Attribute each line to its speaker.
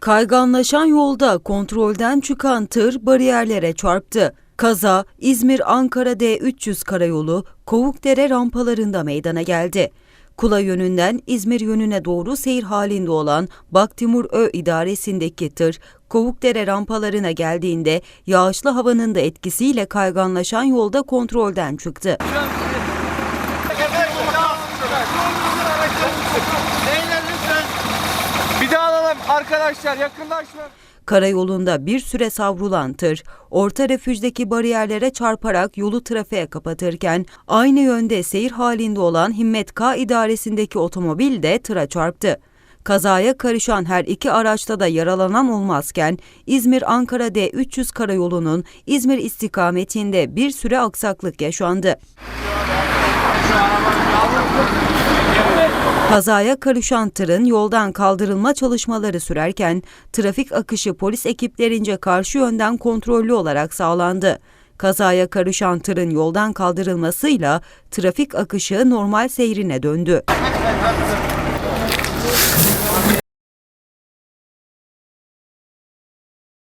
Speaker 1: Kayganlaşan yolda kontrolden çıkan tır bariyerlere çarptı. Kaza İzmir-Ankara D300 karayolu Kovukdere rampalarında meydana geldi. Kula yönünden İzmir yönüne doğru seyir halinde olan Baktimur Ö idaresindeki tır Kovukdere rampalarına geldiğinde yağışlı havanın da etkisiyle kayganlaşan yolda kontrolden çıktı.
Speaker 2: Arkadaşlar yakınlaşma.
Speaker 1: Karayolunda bir süre savrulan tır, orta refüjdeki bariyerlere çarparak yolu trafiğe kapatırken aynı yönde seyir halinde olan Himmet K idaresindeki otomobil de tıra çarptı. Kazaya karışan her iki araçta da yaralanan olmazken İzmir-Ankara D300 karayolunun İzmir istikametinde bir süre aksaklık yaşandı. Kazaya karışan tırın yoldan kaldırılma çalışmaları sürerken trafik akışı polis ekiplerince karşı yönden kontrollü olarak sağlandı. Kazaya karışan tırın yoldan kaldırılmasıyla trafik akışı normal seyrine döndü.